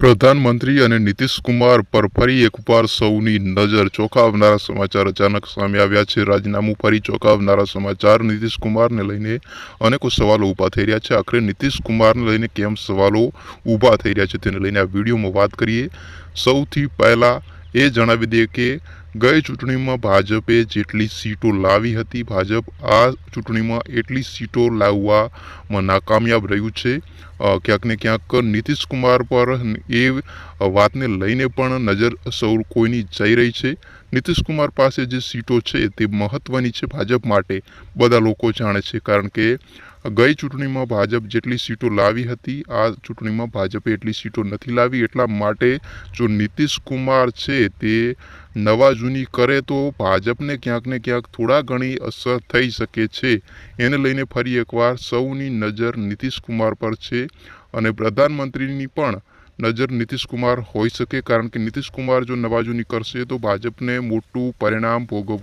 પ્રધાનમંત્રી અને નીતિશ કુમાર પર ફરી એકવાર સૌની નજર ચોંકાવનારા સમાચાર અચાનક સામે આવ્યા છે. રાજીનામું ફરી ચોંકાવનારા સમાચાર નીતિશ કુમારને લઈને અનેકો સવાલો ઊભા થઈ રહ્યા છે. આખરે નીતિશ કુમારને લઈને કેમ સવાલો ઊભા થઈ રહ્યા છે તેને લઈને આ વિડીયોમાં વાત કરીએ. સૌથી પહેલાં એ જણાવી દઈએ કે ગઈ ચૂંટણીમાં ભાજપે જેટલી સીટો લાવી હતી, ભાજપ આ ચૂંટણીમાં એટલી સીટો લાવવામાં નાકામયાબ રહ્યું છે. ક્યાંક ને ક્યાંક નીતિશ કુમાર પર એ વાતને લઈને પણ નજર સૌ કોઈની જઈ રહી છે. નીતિશ કુમાર પાસે જે સીટો છે તે મહત્ત્વની છે. ભાજપ માટે બધા લોકો જાણે છે કારણ કે ગઈ ચૂંટણીમાં ભાજપ જેટલી સીટો લાવી હતી, આ ચૂંટણીમાં ભાજપે એટલી સીટો નથી લાવી. એટલા માટે જો નીતિશ કુમાર છે તે નવા જૂની કરે તો ભાજપને ક્યાંક ને ક્યાંક થોડા ઘણી અસર થઈ શકે છે. એને લઈને ફરી એકવાર સૌની નજર નીતિશ કુમાર પર છે અને પ્રધાનમંત્રીની પણ નજર નીતિશ કુમાર હોઈ શકે, કારણ કે નીતિશ કુમાર જો નવા જૂની કરશે તો ભાજપને મોટું પરિણામ ભોગવવું